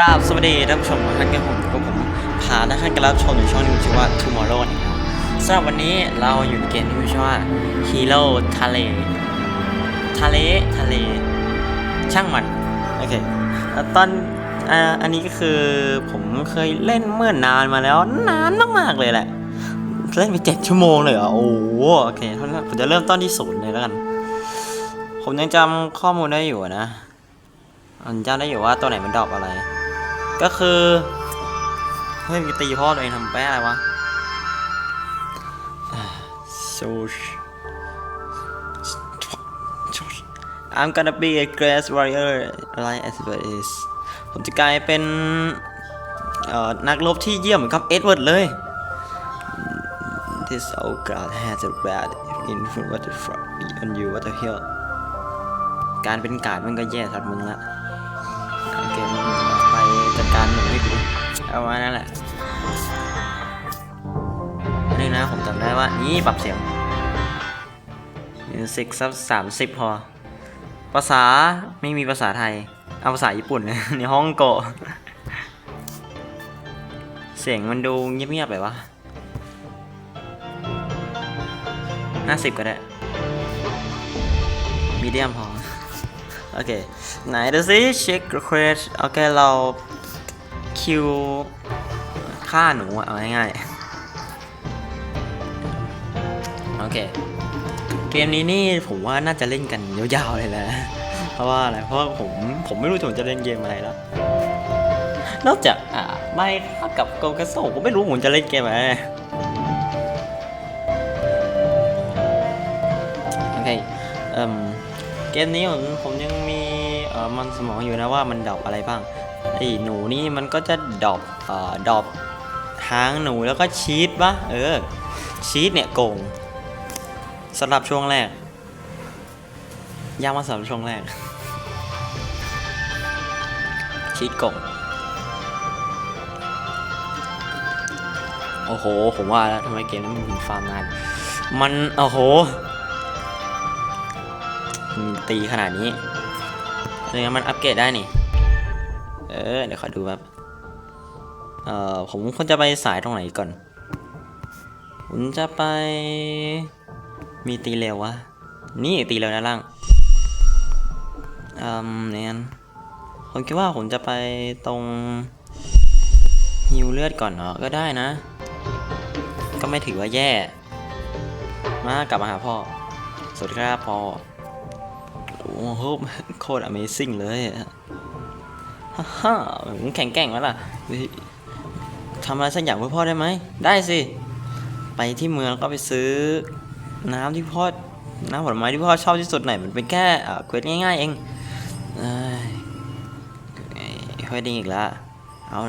ราบสวัสดีท่านผู้ชมทุกท่านกับผมกับผมพาท่านกรับชมในช่องที่มีชื่อว่า Tomorrow นะครับสำหรับวันนี้เราอยู่ในเกมที่มีชื่อว่า Hero ทะเลทะเลทะเล ช่างมัน โอเคแล้วตอนอันนี้ก็คือผมเคยเล่นเมื่อนานมาแล้ว นานมากๆเลยแหละ เล่นไปเจ็ดชั่วโมงเลยเหรอ โอ้โอเคท่านั้นผมจะเริ่มต้นที่ศูนย์เลยแล้วกัน ผมยังจำข้อมูลได้อยู่นะมันจำได้อยู่ว่าตัวไหนมันดรอปอะไร ก็คือเฮ้ยมันตีพ่อตัวเองทำแป้อะไรวะ so I'm gonna be a grass warrior like as it is ผมจะกลายเป็นเอ่อนักรบที่เยี่ยมเหมือนกับเอ็ดเวิร์ดเลย This old god has a bad influence on you what the hell การเป็นกาดมันก็แย่สัดมึงละโอเค เอามานั่นแหละนี่นะผมจำได้ว่า นี่ปรับเสียงมิวสิกสักสามสิบพอ ภาษาไม่มีภาษาไทย เอาภาษาญี่ปุ่นในห้องโกะเสียงมันดูเงียบๆไปวะห้าสิบก็ได้ มีเดียมพอ โอเค ไหนดูสิเช็ครีเควสโอเค เรา คิวฆ่าหนูอะเอาง่ายๆ โอเค เกมนี้นี่ผมว่าน่าจะเล่นกันยาวๆเลยแหละ เพราะว่าอะไร เพราะผมผมไม่รู้ผมจะเล่นเกมอะไรแล้ว นอกจากอ่าไม่กับโกกาโซผมไม่รู้ผมจะเล่นเกมอะไรโอเคเอ่มเกมนี้ผมผมยังมีเอ่อมันสมองอยู่นะว่ามันดรอปอะไรบ้าง อ้หนูนี่มันก็จะดอปเอ่อดอปหางหนูแล้วก็ชีสปะเออ ชีสเนี่ยโกงสำหรับช่วงแรกยากมาสำหรับช่วงแรก ชีสโกงโอ้โห ผมว่าแล้วทำไมเกมนี้มันถึงฟาร์มนาน มัน โอ้โห ตีขนาดนี้เลยงั้นมันอัปเกรดได้นี่ ออเดี๋ยวขอดูแบบเอ่อ ผมควรจะไปสายตรงไหนก่อน ผมจะไป มีตีเร็ววะ นี่ตีเร็วด้านล่างอืมเนี่ยผมคิดว่าผมจะไปตรงฮิวเลือดก่อนเนาะก็ได้นะ ก็ไม่ถือว่าแย่ มากลับมาหาพ่อ สวัสดีครับพ่อ โอ้โหโคตร Amazing เลยอะ ฮ่าฮ่ามึงแข็งแกร่งไหมล่ะทำอะไรสักอย่างเพื่อพ่อได้ไหม ได้สิ ไปที่เมืองก็ไปซื้อ น้ำที่พ่อ น้ำผลไม้ที่พ่อชอบที่สุดหน่อยมันเป็นแค่เควสง่าย ๆ เองเอ้ยเอ้ยค่อยดิ้งอีกแล้วเอา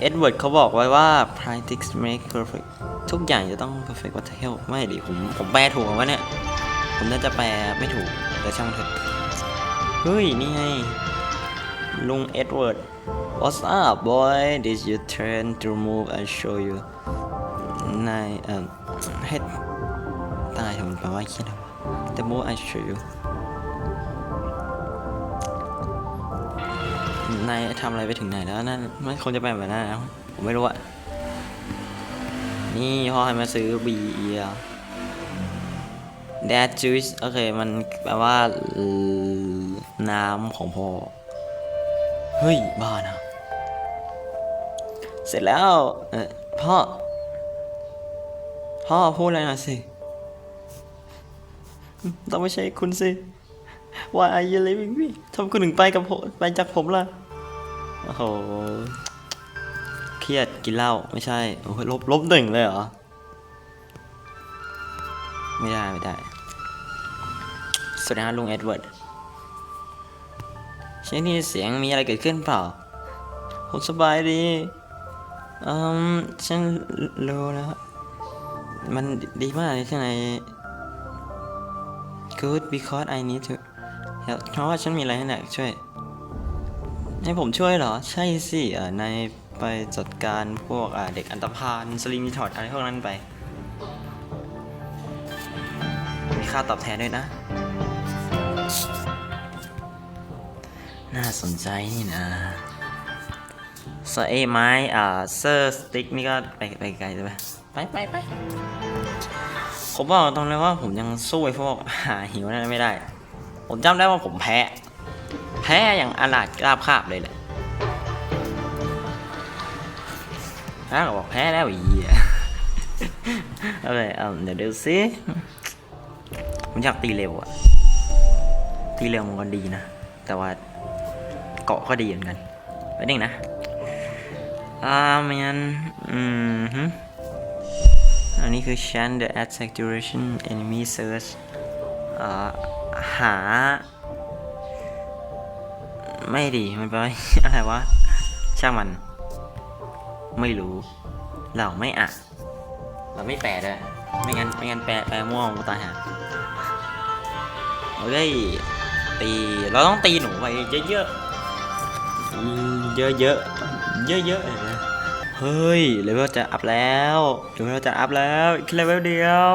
เอ็ดเวิร์ดเขาบอกไว้ว่า practice make perfect ทุกอย่างจะต้อง perfect what the hell ไม่ดิผมผมแปลถูกวะเนี่ย ผมน่าจะแปลไม่ถูกแต่ช่างเถอะ ฮ้ย นี่ไง ลุงเอ็ดเวิร์ด What's up boy This your turn to move and show you นายเอ่อให้ตายผมแปลว่าคียอะไรวะ The move I show you นายทำอะไรไปถึงไหนแล้วนั่นมันคงจะไปแบบนั้นนะผมไม่รู้อะนี่พ่อให้มาซื้อ B E L That juice โอเค มันแปลว่า น้ำของพ่อ เฮ้ย บ้านะ เสร็จแล้ว เออพ่อ พ่อพูดอะไรหน่อยสิ ต้องไม่ใช่คุณสิ Why are you leaving me ทำคุณถึงไปกับผมไปจากผมล่ะ โอ้โห เครียดกินเหล้าไม่ใช่ โอ้โหลบลบหนึ่งเลยเหรอ ไม่ได้ ไม่ได้ สวัสดีครับลุงเอ็ดเวิร์ดใช่นี่เสียงมีอะไรเกิดขึ้นเปล่าผมสบายดีอืมฉันรู้แล้วมันดีมากเลยที่ไหน good because I need to help เพราะว่าฉันมีอะไรให้นายช่วย ให้ผมช่วยเหรอ ใช่สิเอ่อนายไปจัดการพวกอ่าเด็กอันตพาลสลิงช็อตอะไรพวกนั้นไป มีค่าตอบแทนด้วยนะ น่าสนใจนี่นะสเอไม้อ่าเซอร์สติ๊กนี่ก็ไปไปไกลใช่ไหมไปไปไปผมบอกตรงเลยว่าผมยังสู้ไอ้พวกหาหิวนั่นไม่ได้ ผมจำได้ว่าผมแพ้ แพ้อย่างอนาถกราบคาบเลยแหละถ้าก็บอกแพ้แล้วอีอะเอาเลยเอาเดี๋ยวดูสิผมอยากตีเร็วอะตีเร็วมันก็ดีนะ แต่ว่า เกาะก็ดีเหมือนกันไปหนึ่งนะอ่ามันอืมฮึอันนี้คือ shan the attack duration enemy search อ่าหา ไม่ดีมันแปอะไรวะ ช่างมัน ไม่รู้ เราไม่อะ เราไม่แปลด้วยไม่งั้นไม่งั้นแปลแปลม่วงกูตายหาโอเคตี เราต้องตีหนูไปเยอะๆ อืมเยอะๆเยอะๆเลยนะเฮ้ยเลเวลจะอัพแล้วเลเวลจะอัพแล้วอีกเลเวลเดียว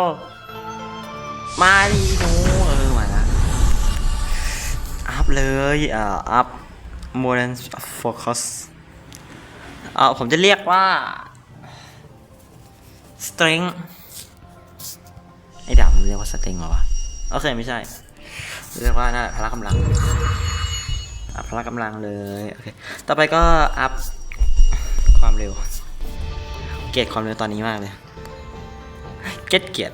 มาดิหนูเออมาละอัพเลยอ่าอัพ more than focus อ่าผมจะเรียกว่า strength ไอ้ดาบมันเรียกว่า strength เหรอวะ โอเค ไม่ใช่ เรียกว่านั่นแหละพละกำลัง อัพพละกำลังเลยโอเคต่อไปก็อัพความเร็ว เกลียดความเร็วตอนนี้มากเลย เกลียดเกียด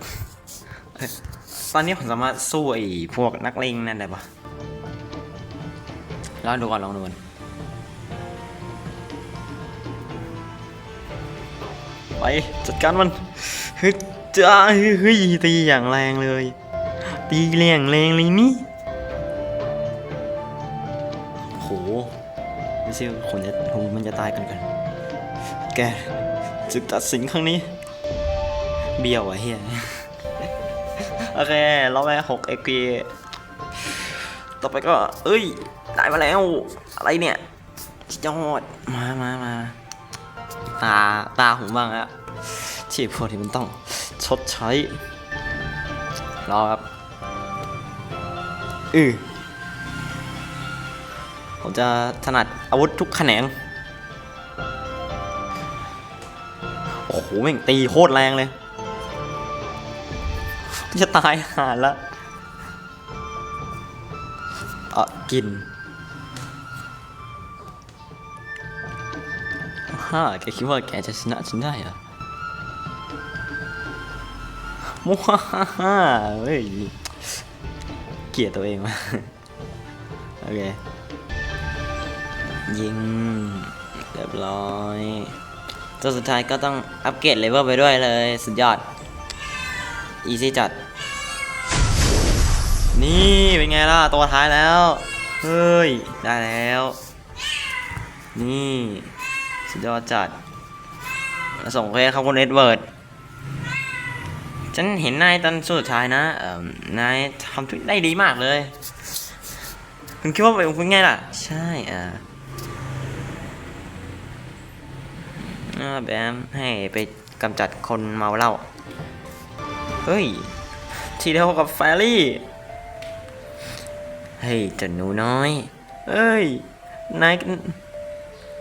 ตอนนี้ผมสามารถสู้ไอ้พวกนักเลงนั่นได้ปะลองดูก่อนลองดูก่อนไปจัดการมันเฮ้ยจ้าเฮ้ยตีอย่างแรงเลย ตีแรงแรงเลยนี่ ไม่ใช่คนจะโหมันจะตายกันกัน แกศึกตัดสินครั้งนี้ เบี้ยวอะเฮียโอเคเราไปหกเอ็กีต่อไปก็ เอ้ย ได้มาแล้ว อะไรเนี่ยสุดยอดมามามาตา ตาผมบ้างอะที่พวกที่มันต้อง ชดใช้ รอครับอือ ผมจะถนัดอาวุธทุกแขนง โอ้โหแม่งตีโคตรแรงเลย จะตายหาละเออกินฮ่าแกคิดว่าแกจะชนะฉันได้เหรอมัวฮ่าเฮ้ย เกลียดตัวเองมากโอเค ยิงเรียบร้อยตัวสุดท้ายก็ต้องอัปเกรดเลเวลไปด้วยเลย สุดยอด อีซี่จัด นี่เป็นไงล่ะ ตัวท้ายแล้ว เฮ้ย ได้แล้ว นี่ สุดยอดจัด ส่งเควสเข้าคุณเอ็ดเวิร์ดฉันเห็นนายตอนสุดท้ายนะนายทำทุกได้ดีมากเลย คุณคิดว่าเป็นไงล่ะ ใช่อ่า อ่า แบมให้ไปกำจัดคนเมาเหล้าเฮ้ย ทีเดียวกับแฟรี่ เฮ้ยจันหนูน้อย เอ้ยนาย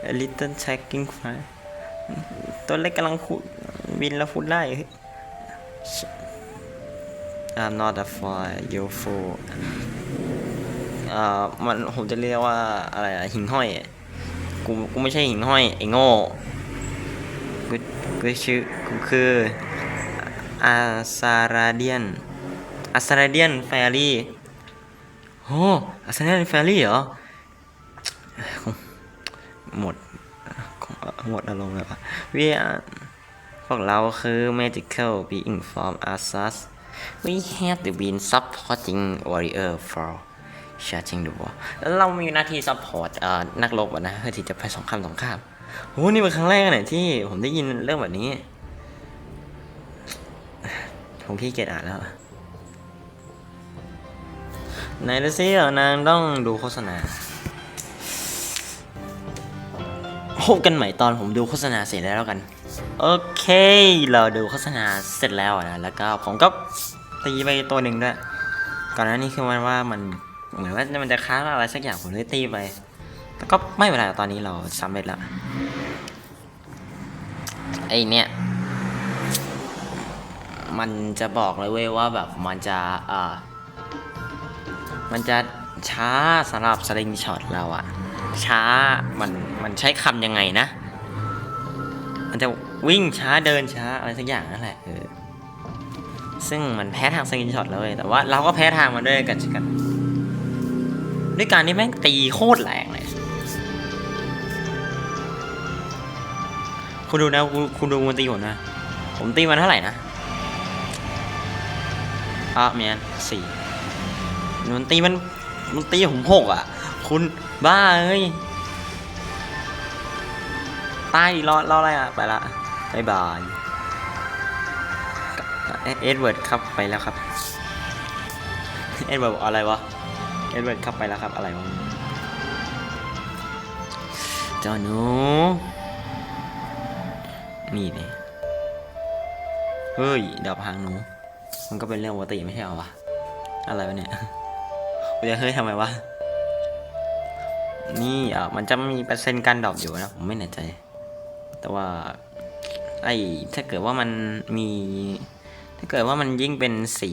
A little tracking fly ตัวเล็กกำลังขุดบินแล้วฟุดได้ I'm not a fly you fool อ่ามันผมจะเรียกว่าอะไรอะหิ่งห้อย กูกูไม่ใช่หิ่งห้อย ไอ้โง่ กูกูชื่อกูคืออาซาราเดียนอาซาราเดียนแฟรี่โอ้อาซาราเดียนแฟรี่เหรอ หมด หมดอารมณ์แล้วอะเวีพวกเราคือ magical being from Asas we have to be supporting warrior for shutting the war แล้วเรามีหน้าที่ support เอ่อนักรบนะเพื่อที่จะไปสงครามสงครามโอ้นี่เป็นครั้งแรกเลยที่ผมได้ยินเรื่องแบบนี้ผมขี้เกียจอ่านแล้วไหนดูซิเออนางต้องดูโฆษณาพบกันใหม่ตอนผมดูโฆษณาเสร็จแล้วกัน โอเค เราดูโฆษณาเสร็จแล้วนะ แล้วก็ผมก็ตีไปตัวหนึ่งด้วย ก่อนหน้านี้คือมันว่ามัน เหมือนว่ามันจะค้างอะไรสักอย่างผมเลยตีไปแต่ก็ไม่เป็นไรตอนนี้เราสำเร็จแล้วไอเนี่ยมันจะบอกเลยเว้ยว่าแบบมันจะเอ่อมันจะช้าสำหรับสลิงช็อตเราอะช้ามันมันใช้คำยังไงนะ มันจะวิ่งช้าเดินช้าอะไรสักอย่างนั่นแหละเออซึ่งมันแพ้ทางสลิงช็อตแล้วเว้ยแต่ว่าเราก็แพ้ทางมันด้วยกันกัน ด้วยการที่แม่งตีโคตรแรงเลย คุณดูนะ คุณดูมันตีผมนะ ผมตีมันเท่าไหร่นะอะเมียนสี่มันตีมันมันตีผมหกอะ คุณบ้าเอ้ยตายรอรออะไรอะ ไปละบายบายเอ็ดเวิร์ดครับไปแล้วครับ เอ็ดเวิร์ดอะไรวะ อ็ดเวิร์ดครับไปแล้วครับ อะไรวะเจ้าหนู นี่เนี่ยเฮ้ยดาบหางหนู มันก็เป็นเรื่องปกติไม่ใช่เหรอวะ อะไรวะเนี่ยกูจะเฮ้ยทำไมวะ นี่อะมันจะมีเปอร์เซ็นต์การดรอปอยู่นะ ผมไม่แน่ใจ แต่ว่า ไอ้ถ้าเกิดว่ามันมี ถ้าเกิดว่ามันยิ่งเป็นสี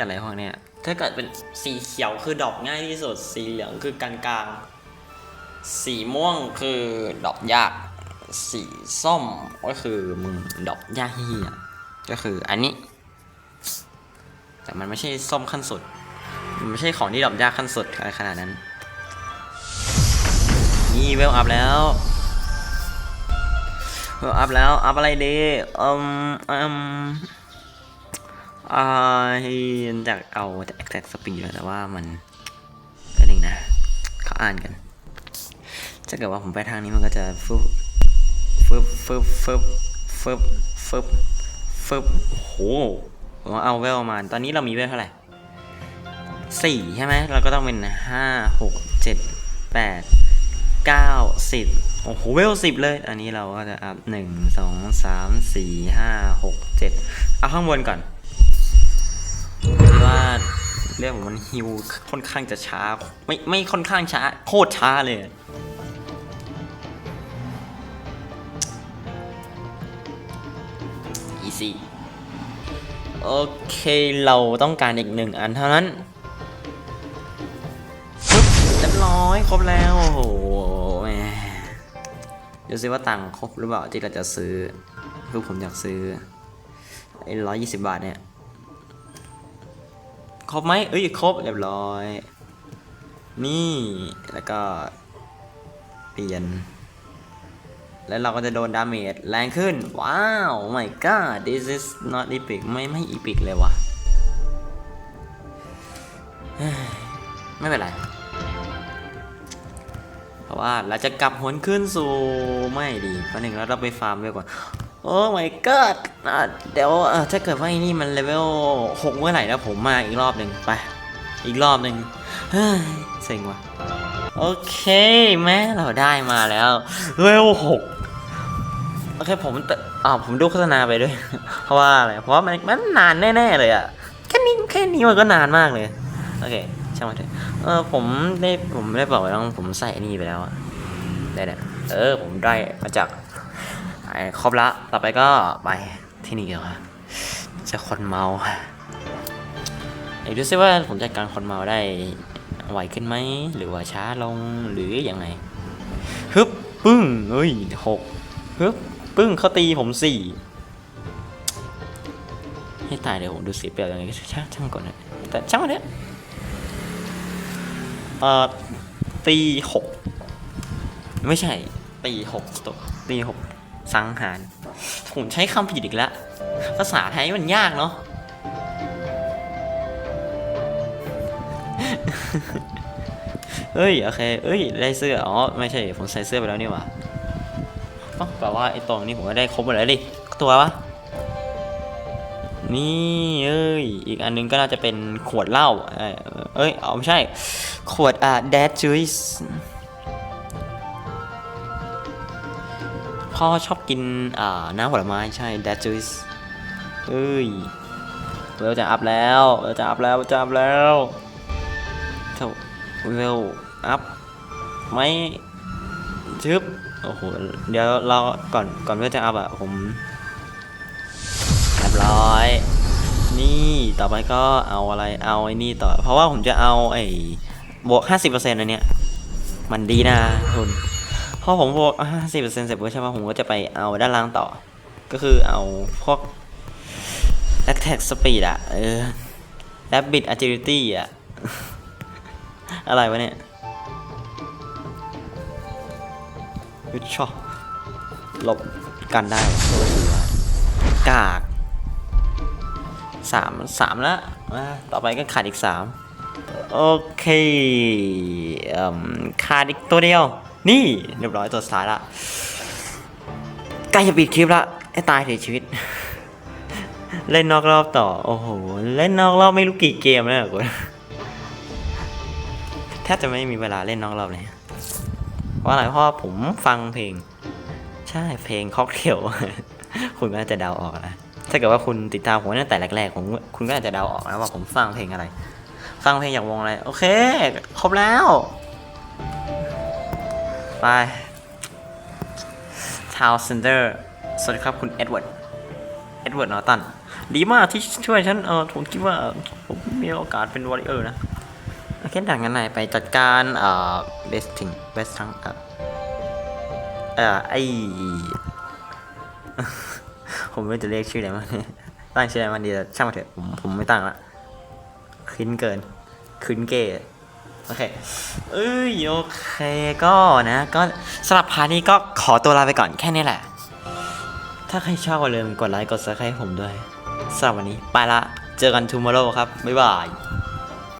อะไรพวกเนี้ย ถ้าเกิดเป็นสีเขียวคือดอปง่ายที่สุด สีเหลืองคือกลางๆสีม่วงคือดอปยาก สีส้มก็คือมึงดอกยาเฮียก็คืออันนี้ แต่มันไม่ใช่ส้มขั้นสุด มันไม่ใช่ของที่ดอกยากขั้นสุดอะไรขนาดนั้น นี่เวลอัพแล้วเวลอัพแล้ว อัพอะไรดีอืมอืม อ่าจากเอาจาก exact speed แล้วแต่ว่ามันก็หนึ่งนะเขาอ่านกันถ้าเกิดว่าผมไปทางนี้มันก็จะฟุบฟึบฟึบฟึบฟึบฟึบฟึบโอ้โหผมเอาเวลมา ตอนนี้เรามีเวลเท่าไหร่สี่ใช่ไหมเราก็ต้องเป็นห้าหกเจ็ดแปดเก้าสิบโอ้โหเวลสิบเลย อันนี้เราก็จะอัพหนึ่งสองสามสี่ห้าหกเจ็ดเอาข้างบนก่อน ว่าเรื่องของมันฮิวค่อนข้างจะช้า ไม่ไม่ค่อนข้างช้า โคตรช้าเลย easy โอเคเราต้องการอีกหนึ่งอันเท่านั้นปึ๊บเรียบร้อยครบแล้วโอ้โหแหมดูซิว่าตังค์ครบหรือเปล่าที่เราจะซื้อคือผมอยากซื้อไอ้ร้อยยี่สิบบาทเนี่ย ครบไหมเอ้ยครบเรียบร้อย นี่แล้วก็ เปลี่ยน แล้วเราก็จะโดนดาเมจแรงขึ้น ว้าว my god this is not epic ไม่ไม่ epic เลยวะไม่เป็นไร เพราะว่าเราจะกลับหนขึ้นสู่ไม่ดีประหนึ่งแล้วเราไปฟาร์มไว้ก่อน โอ้ my god เดี๋ยวถ้าเกิดว่าไอ้นี่มันเลเวล6เมื่อไหร่แล้วผมมาอีกรอบหนึ่งไป อีกรอบหนึ่งเฮ้ยเซ็งว่ะ โอเคแม่เราได้มาแล้วเลเวลหกโอเคผมต่อ่าผมดูโฆษณาไปด้วย เพราะว่าอะไร เพราะว่ามันมันนานแน่ๆเลยอะแค่นี้แค่นี้มันก็นานมากเลย โอเคช่างมันเถอะเออผมได้ผมได้บอกไว้แล้วผมใส่อันนี่ไปแล้วอะได้เนี่ยเออผมได้มาจาก ไอ้ครบละ ต่อไปก็ไปที่นี่กันครับจะคนเมาไอ้ดูซิว่าผมจัดการคนเมาได้ไหวขึ้นไหม หรือว่าช้าลงหรืออยังไงฮึบปึ้งเอ้ยหกฮึบปึ้งเขาตีผมสี่ให้ตายเดี๋ยวผมดูสีเปรียบยังไงช่างช่างก่อนนะแต่ช่างมันเนี้ยเอ่อตีหกไม่ใช่ตีหกตัวตีหก สังหารผมใช้คำผิดอีกแล้ว ภาษาไทยมันยากเนาะเฮ้ย โอเค เอ้ย ได้เสื้อ อ๋อ ไม่ใช่ ผมใส่เสื้อไปแล้วนี่หว่าอ๋อแปลว่าไอ้ตรงนี้ผมก็ได้ครบหมดแล้วดิ ตัววะ นี่ เอ้ย อีกอันนึงก็น่าจะเป็นขวดเหล้า เอ้ย เอ้ยเอาไม่ใช่ ขวดอ่า Dad Juice พ่อชอบกินอ่าน้ำผลไม้ใช่ Dad Juice เอ้ยเราจะอัพแล้วเราจะอัพแล้วเราจะอัพแล้วเท่าเวลอัพไม่ชึบโอ้โหเดี๋ยวเราก่อนก่อนเพื่อจะอัพอะผมเรียบร้อย นี่ต่อไปก็เอาอะไรเอาไอ้นี่ต่อ เพราะว่าผมจะเอาไอ้บวก 50%อันเนี้ยมันดีนะคุณ พอผมบวก50%เปอร์เซ็นต์เสร็จปุ๊บใช่ไหมผมก็จะไปเอาด้านล่างต่อ ก็คือเอาพวก attack speed อะเออ rabbit agility อะอะไรวะเนี่ยยุดชอหลบกันได้โอ้โหกากสามสามแล้วต่อไปก็ขาดอีกสามโอเคเอิ่มขาดอีกตัวเดียว นี่เรียบร้อยตัวสุดท้ายละใกล้จะปิดคลิปละไอ้ตายเสียชีวิต เล่นนอกรอบต่อ โอ้โห เล่นนอกรอบไม่รู้กี่เกมแล้วกูแทบจะไม่มีเวลาเล่นนอกรอบเลยเพราะอะไรเพราะว่าผมฟังเพลง ใช่เพลงค็อกเทลคุณก็น่าจะเดาออกนะถ้าเกิดว่าคุณติดตามผมตั้งแต่แรกๆผมคุณก็อาจจะเดาออกนะว่าผมฟังเพลงอะไร ฟังเพลงจากวงอะไร โอเค ครบแล้ว ไปทาวเซนเดอร์ สวัสดีครับคุณเอ็ดเวิร์ด เอ็ดเวิร์ดนอตัน ดีมากที่ช่วยฉัน เออผมคิดว่าผมมีโอกาสเป็นวอริเออร์นะโอเคดังนั้นไหนไปจัดการเอ่อเบสทิงเบสทั้งเอ่อเอ่อไอผมไม่รู้จะเรียกชื่ออะไรมันตั้งชื่ออะไรมันดีแต่ช่างมาเถอะผมผมไม่ตั้งละขึ้นเกินขึ้นเกย โอเคเอ้ยโอเคก็นะ ก็สำหรับพาร์ทนี้ก็ขอตัวลาไปก่อนแค่นี้แหละ ถ้าใครชอบก็ลืมกดไลค์กดซับสไครต์ผมด้วยสำหรับวันนี้ไปละ เจอกัน tomorrow ครับ บ๊ายบาย